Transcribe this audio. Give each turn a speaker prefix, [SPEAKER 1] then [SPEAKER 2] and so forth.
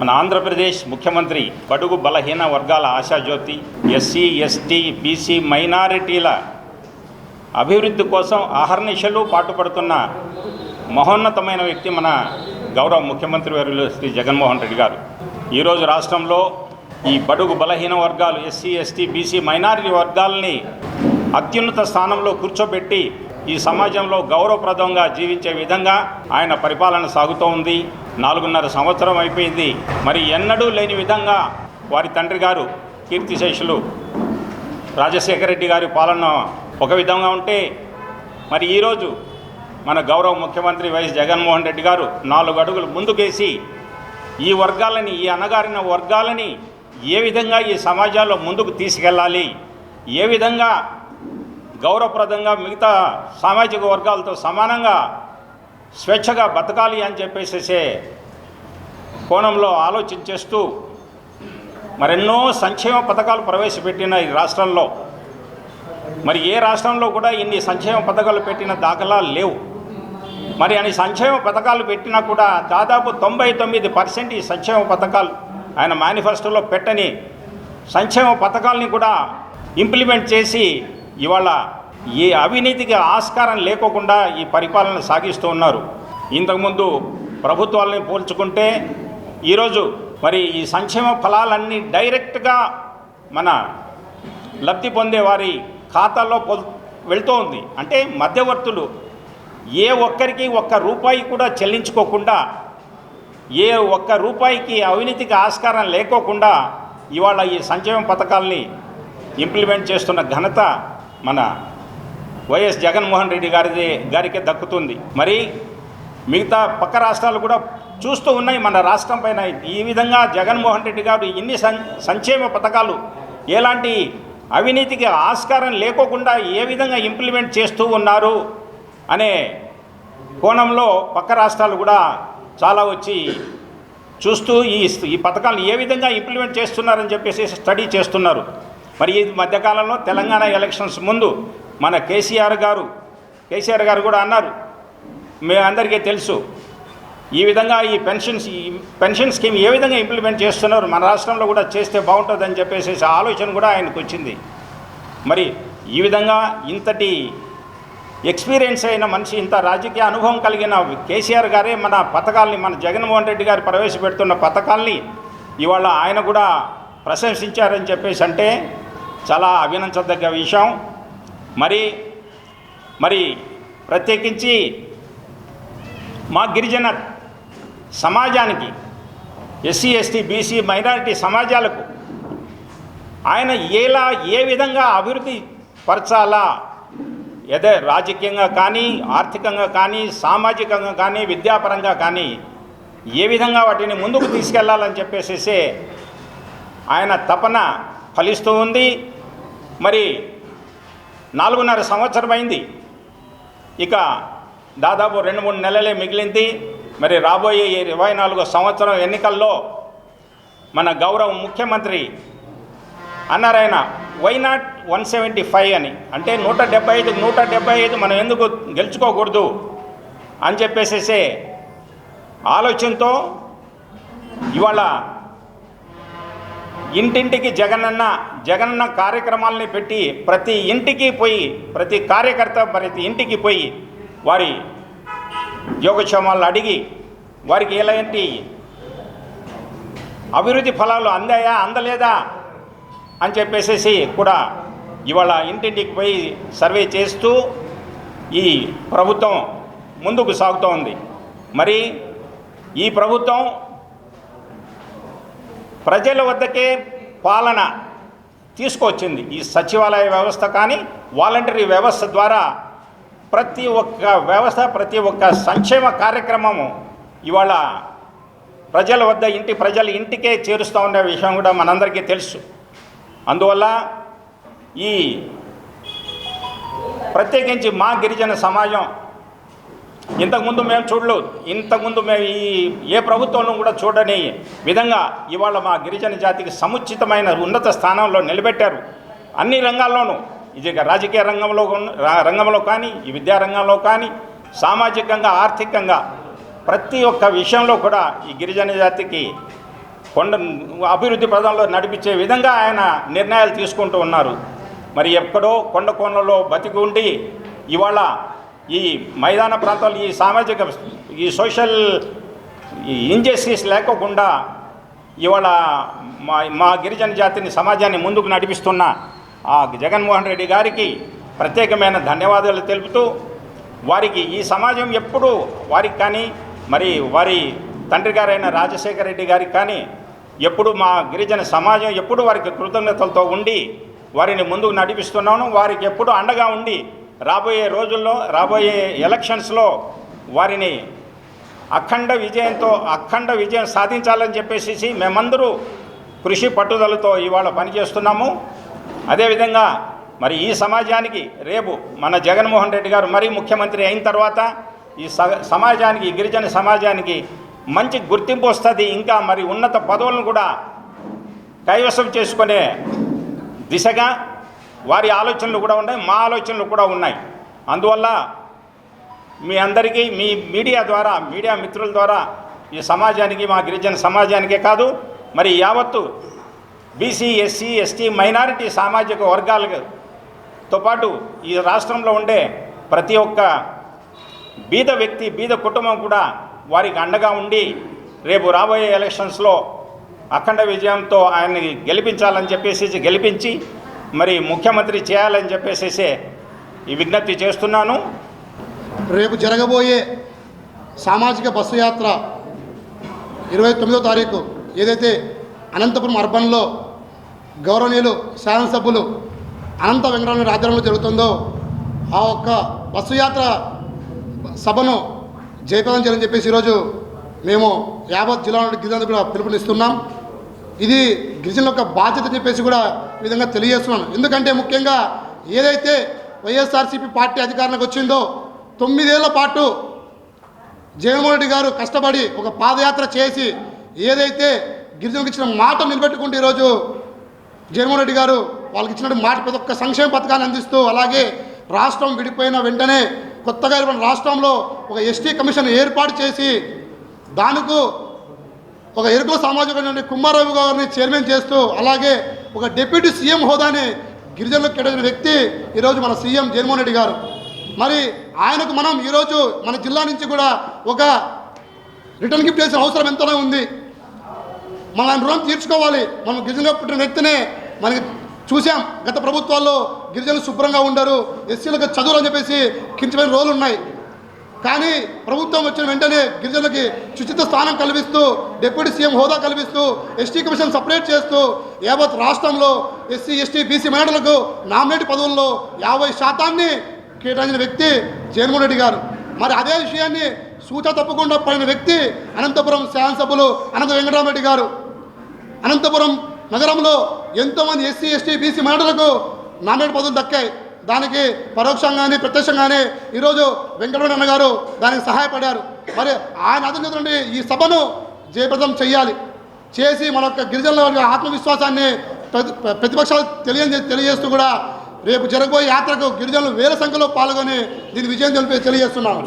[SPEAKER 1] మన ఆంధ్రప్రదేశ్ ముఖ్యమంత్రి బడుగు బలహీన వర్గాల ఆశాజ్యోతి ఎస్సీ ఎస్టీ బీసీ మైనారిటీల అభివృద్ధి కోసం అహర్నిశలు పాటుపడుతున్న మహోన్నతమైన వ్యక్తి మన గౌరవ ముఖ్యమంత్రి వర్యులు శ్రీ జగన్మోహన్ రెడ్డి గారు. ఈరోజు రాష్ట్రంలో ఈ బడుగు బలహీన వర్గాలు ఎస్సీ ఎస్టీ బీసీ మైనారిటీ వర్గాలని అత్యున్నత స్థానంలో కూర్చోబెట్టి ఈ సమాజంలో గౌరవప్రదంగా జీవించే విధంగా ఆయన పరిపాలన సాగుతూ ఉంది. నాలుగున్నర సంవత్సరం అయిపోయింది. మరి ఎన్నడూ లేని విధంగా వారి తండ్రి గారు కీర్తిశేషులు రాజశేఖర రెడ్డి గారి పాలన ఒక విధంగా ఉంటే మరి ఈరోజు మన గౌరవ ముఖ్యమంత్రి వైఎస్ జగన్మోహన్ రెడ్డి గారు నాలుగు అడుగులు ముందుకేసి ఈ వర్గాలని ఈ అణగారిన వర్గాలని ఏ విధంగా ఈ సమాజాల్లో ముందుకు తీసుకెళ్ళాలి? ఏ విధంగా గౌరవప్రదంగా మిగతా సామాజిక వర్గాలతో సమానంగా స్వేచ్ఛగా బతకాలి అని చెప్పేసేసే కోణంలో ఆలోచన చేస్తూ మరెన్నో సంక్షేమ పథకాలు ప్రవేశపెట్టిన ఈ రాష్ట్రంలో. మరి ఏ రాష్ట్రంలో కూడా ఇన్ని సంక్షేమ పథకాలు పెట్టిన దాఖలా లేవు. మరి అని సంక్షేమ పథకాలు పెట్టినా కూడా దాదాపు తొంభై తొమ్మిది పర్సెంట్ ఈ సంక్షేమ పథకాలు ఆయన మేనిఫెస్టోలో పెట్టని సంక్షేమ పథకాలని కూడా ఇంప్లిమెంట్ చేసి ఇవాళ ఏ అవినీతికి ఆస్కారం లేకోకుండా ఈ పరిపాలన సాగిస్తూ ఉన్నారు. ఇంతకుముందు ప్రభుత్వాలని పోల్చుకుంటే ఈరోజు మరి ఈ సంక్షేమ ఫలాలన్నీ డైరెక్ట్గా మన లబ్ధి పొందే వారి ఖాతాల్లో పొ వెళ్తూ ఉంది అంటే మధ్యవర్తులు ఏ ఒక్కరికి ఒక్క రూపాయి కూడా చెల్లించుకోకుండా ఏ ఒక్క రూపాయికి అవినీతికి ఆస్కారం లేకోకుండా ఇవాళ ఈ సంక్షేమ పథకాల్ని ఇంప్లిమెంట్ చేస్తున్న ఘనత మన వైఎస్ జగన్మోహన్ రెడ్డి గారిది గారికే దక్కుతుంది. మరి మిగతా పక్క రాష్ట్రాలు కూడా చూస్తూ ఉన్నాయి మన రాష్ట్రం పైన. ఈ విధంగా జగన్మోహన్ రెడ్డి గారు ఇన్ని సం సంక్షేమ పథకాలు ఎలాంటి అవినీతికి ఆస్కారం లేకోకుండా ఏ విధంగా ఇంప్లిమెంట్ చేస్తూ ఉన్నారు అనే కోణంలో పక్క రాష్ట్రాలు కూడా చాలా వచ్చి చూస్తూ ఈ ఈ పథకాలు ఏ విధంగా ఇంప్లిమెంట్ చేస్తున్నారని చెప్పేసి స్టడీ చేస్తున్నారు. మరి ఈ మధ్యకాలంలో తెలంగాణ ఎలక్షన్స్ ముందు మన కేసీఆర్ గారు కేసీఆర్ గారు కూడా అన్నారు. మీ అందరికీ తెలుసు. ఈ విధంగా ఈ పెన్షన్స్ ఈ పెన్షన్ స్కీమ్ ఏ విధంగా ఇంప్లిమెంట్ చేస్తున్నారు మన రాష్ట్రంలో కూడా చేస్తే బాగుంటుందని చెప్పేసి ఆలోచన కూడా ఆయనకు వచ్చింది. మరి ఈ విధంగా ఇంతటి ఎక్స్పీరియన్స్ అయిన మనిషి ఇంత రాజకీయ అనుభవం కలిగిన కేసీఆర్ గారే మన పథకాల్ని మన జగన్మోహన్ రెడ్డి గారు ప్రవేశపెడుతున్న పథకాల్ని ఇవాళ ఆయన కూడా ప్రశంసించారని చెప్పేసి అంటే చాలా అభినందించదగ్గ విషయం. మరి మరి ప్రత్యేకించి మా గిరిజన సమాజానికి ఎస్సీ ఎస్టీ బీసీ మైనారిటీ సమాజాలకు ఆయన ఎలా ఏ విధంగా అభివృద్ధి పరచాలా? ఏదే రాజకీయంగా కానీ ఆర్థికంగా కానీ సామాజికంగా కానీ విద్యాపరంగా కానీ ఏ విధంగా వాటిని ముందుకు తీసుకెళ్ళాలని చెప్పేసేసే ఆయన తపన ఫలిస్తూ ఉంది. మరి నాలుగున్నర సంవత్సరం అయింది. ఇక దాదాపు రెండు మూడు నెలలే మిగిలింది. మరి రాబోయే ఇరవై నాలుగో సంవత్సరం ఎన్నికల్లో మన గౌరవ ముఖ్యమంత్రి అన్నారాయన why not one seventy five అని? అంటే నూట డెబ్బై ఐదు నూట డెబ్బై ఐదు మనం ఎందుకు గెలుచుకోకూడదు అని చెప్పేసేసే ఆలోచనతో ఇవాళ ఇంటింటికి జగనన్న జగనన్న కార్యక్రమాలని పెట్టి ప్రతి ఇంటికి పోయి ప్రతి కార్యకర్త ప్రతి ఇంటికి పోయి వారి యోగక్షేమాలను అడిగి వారికి ఎలాంటి అభివృద్ధి ఫలాలు అందాయా అందలేదా అని చెప్పేసేసి కూడా ఇవాళ ఇంటింటికి పోయి సర్వే చేస్తూ ఈ ప్రభుత్వం ముందుకు సాగుతూ ఉంది మరి ఈ ప్రభుత్వం ప్రజల వద్దకే పాలన తీసుకొచ్చింది ఈ సచివాలయ వ్యవస్థ కానీ వాలంటరీ వ్యవస్థ ద్వారా ప్రతి ఒక్క వ్యవస్థ ప్రతి ఒక్క సంక్షేమ కార్యక్రమము ఇవాళ ప్రజల వద్ద ఇంటి ప్రజల ఇంటికే చేరుస్తూ ఉండే విషయం కూడా మనందరికీ తెలుసు. అందువల్ల ఈ ప్రత్యేకించి మా గిరిజన సమాజం ఇంతకుముందు మేము చూడలేదు. ఇంతకుముందు మేము ఈ ఏ ప్రభుత్వంలో కూడా చూడని విధంగా ఇవాళ మా గిరిజన జాతికి సముచితమైన ఉన్నత స్థానంలో నిలబెట్టారు. అన్ని రంగాల్లోనూ. ఇది రాజకీయ రంగంలో రంగంలో కానీ ఈ విద్యారంగంలో కానీ సామాజికంగా ఆర్థికంగా ప్రతి ఒక్క విషయంలో కూడా ఈ గిరిజన జాతికి కొండ అభివృద్ధి పదంలో నడిపించే విధంగా ఆయన నిర్ణయాలు తీసుకుంటూ ఉన్నారు. మరి ఎక్కడో కొండ కోణంలో బతికి ఉండి ఇవాళ ఈ మైదాన ప్రాంతాలు ఈ సామాజిక ఈ సోషల్ ఈ ఇంజస్టిస్ లేకోకుండా ఇవాళ మా మా గిరిజన జాతిని సమాజాన్ని ముందుకు నడిపిస్తున్న ఆ జగన్మోహన్ రెడ్డి గారికి ప్రత్యేకమైన ధన్యవాదాలు తెలుపుతూ వారికి ఈ సమాజం ఎప్పుడూ వారికి కానీ మరి వారి తండ్రి గారైన రాజశేఖర రెడ్డి గారికి కానీ ఎప్పుడు మా గిరిజన సమాజం ఎప్పుడు వారికి కృతజ్ఞతలతో ఉండి వారిని ముందుకు నడిపిస్తున్నాను వారికి ఎప్పుడు అండగా ఉండి రాబోయే రోజుల్లో రాబోయే ఎలక్షన్స్లో వారిని అఖండ విజయంతో అఖండ విజయం సాధించాలని చెప్పేసి మేమందరూ కృషి పట్టుదలతో ఇవాళ పనిచేస్తున్నాము. అదేవిధంగా మరి ఈ సమాజానికి రేపు మన జగన్మోహన్ రెడ్డి గారు మరీ ముఖ్యమంత్రి అయిన తర్వాత ఈ స- సమాజానికి గిరిజన సమాజానికి మంచి గుర్తింపు వస్తుంది. ఇంకా మరి ఉన్నత పదవులను కూడా కైవసం చేసుకునే దిశగా వారి ఆలోచనలు కూడా ఉన్నాయి మా ఆలోచనలు కూడా ఉన్నాయి. అందువల్ల మీ అందరికీ మీ మీడియా ద్వారా మీడియా మిత్రుల ద్వారా ఈ సమాజానికి మా గిరిజన సమాజానికే కాదు మరి యావత్తు బీసీ ఎస్సీ ఎస్టీ మైనారిటీ సామాజిక వర్గాలతో పాటు ఈ రాష్ట్రంలో ఉండే ప్రతి ఒక్క బీద వ్యక్తి బీద కుటుంబం కూడా వారికి అండగా ఉండి రేపు రాబోయే ఎలక్షన్స్లో అఖండ విజయంతో ఆయన్ని గెలిపించాలని చెప్పేసి గెలిపించి మరి ముఖ్యమంత్రి చేయాలని చెప్పేసేసే ఈ విజ్ఞప్తి చేస్తున్నాను.
[SPEAKER 2] రేపు జరగబోయే సామాజిక బస్సు యాత్ర ఇరవై తొమ్మిదో తారీఖు ఏదైతే అనంతపురం అర్బన్లో గౌరవనీయులు శాసనసభ్యులు అనంత వెంకటరమణ రాజ్యంలో జరుగుతుందో ఆ ఒక్క బస్సు యాత్ర సభను జయప్రదం చేయాలని చెప్పేసి ఈరోజు మేము యావత్ జిల్లా నుండి గిరిజనులకు కూడా పిలుపునిస్తున్నాం. ఇది గిరిజనుల యొక్క బాధ్యత చెప్పేసి కూడా ఈ విధంగా తెలియజేస్తున్నాను. ఎందుకంటే ముఖ్యంగా ఏదైతే వైఎస్ఆర్సీపీ పార్టీ అధికారానికి వచ్చిందో తొమ్మిదేళ్ళ పాటు జగన్మోహన్ రెడ్డి గారు కష్టపడి ఒక పాదయాత్ర చేసి ఏదైతే గిరిజనులకు ఇచ్చిన మాట నిలబెట్టుకుంటే ఈరోజు జగన్మోహన్ రెడ్డి గారు వాళ్ళకి ఇచ్చినటువంటి మాట ప్రతి ఒక్క సంక్షేమ పథకాన్ని అందిస్తూ అలాగే రాష్ట్రం విడిపోయిన వెంటనే కొత్తగా ఏర్పడిన రాష్ట్రంలో ఒక ఎస్టీ కమిషన్ ఏర్పాటు చేసి దానికి ఒక ఎరుకుల సామాజిక కుమారరావు గారిని చైర్మన్ చేస్తూ అలాగే ఒక డిప్యూటీ సీఎం హోదాని గిరిజనులకు కేటాయించిన వ్యక్తి ఈరోజు మన సీఎం జగన్మోహన్ రెడ్డి గారు. మరి ఆయనకు మనం ఈరోజు మన జిల్లా నుంచి కూడా ఒక రిటర్న్ గిఫ్ట్ చేసిన అవసరం ఎంతనే ఉంది. మన ఆయన రుణం తీర్చుకోవాలి. మనం గిరిజనులు పుట్టిన వ్యక్తినే మనకి చూసాం గత ప్రభుత్వాల్లో గిరిజనులు శుభ్రంగా ఉండరు. ఎస్సీలకు చదువులు అని చెప్పేసి కించమైన రోజులు ఉన్నాయి కానీ ప్రభుత్వం వచ్చిన వెంటనే గిరిజనులకి శుచిత స్థానం కల్పిస్తూ డిప్యూటీ సీఎం హోదా కల్పిస్తూ ఎస్టీ కమిషన్ సపరేట్ చేస్తూ యావత్ రాష్ట్రంలో ఎస్సీ ఎస్టీ బీసీ మహిళలకు నామినేట్ పదవుల్లో యాభై శాతాన్ని కేటాయించిన వ్యక్తి జగన్మోహన్ రెడ్డి గారు. మరి అదే విషయాన్ని సూచ తప్పకుండా పడిన వ్యక్తి అనంతపురం శాసనసభ్యులు అనంత వెంకటరామరెడ్డి గారు. అనంతపురం నగరంలో ఎంతోమంది ఎస్సీ ఎస్టీ బీసీ మహిళలకు నామినేట్ పదవులు దక్కాయి. దానికి పరోక్షంగానే ప్రత్యక్షంగానే ఈరోజు వెంకటరమణ గారు దానికి సహాయపడారు. మరి ఆయన అధినేత ఈ సభను జయప్రదం చేయాలి చేసి మన యొక్క గిరిజనుల ఆత్మవిశ్వాసాన్ని ప్రతి ప్రతిపక్షాలు తెలియ తెలియజేస్తూ కూడా రేపు జరగబోయే యాత్రకు గిరిజనులు వేల సంఖ్యలో పాల్గొని దీని విజయం తెలిపి తెలియజేస్తున్నాను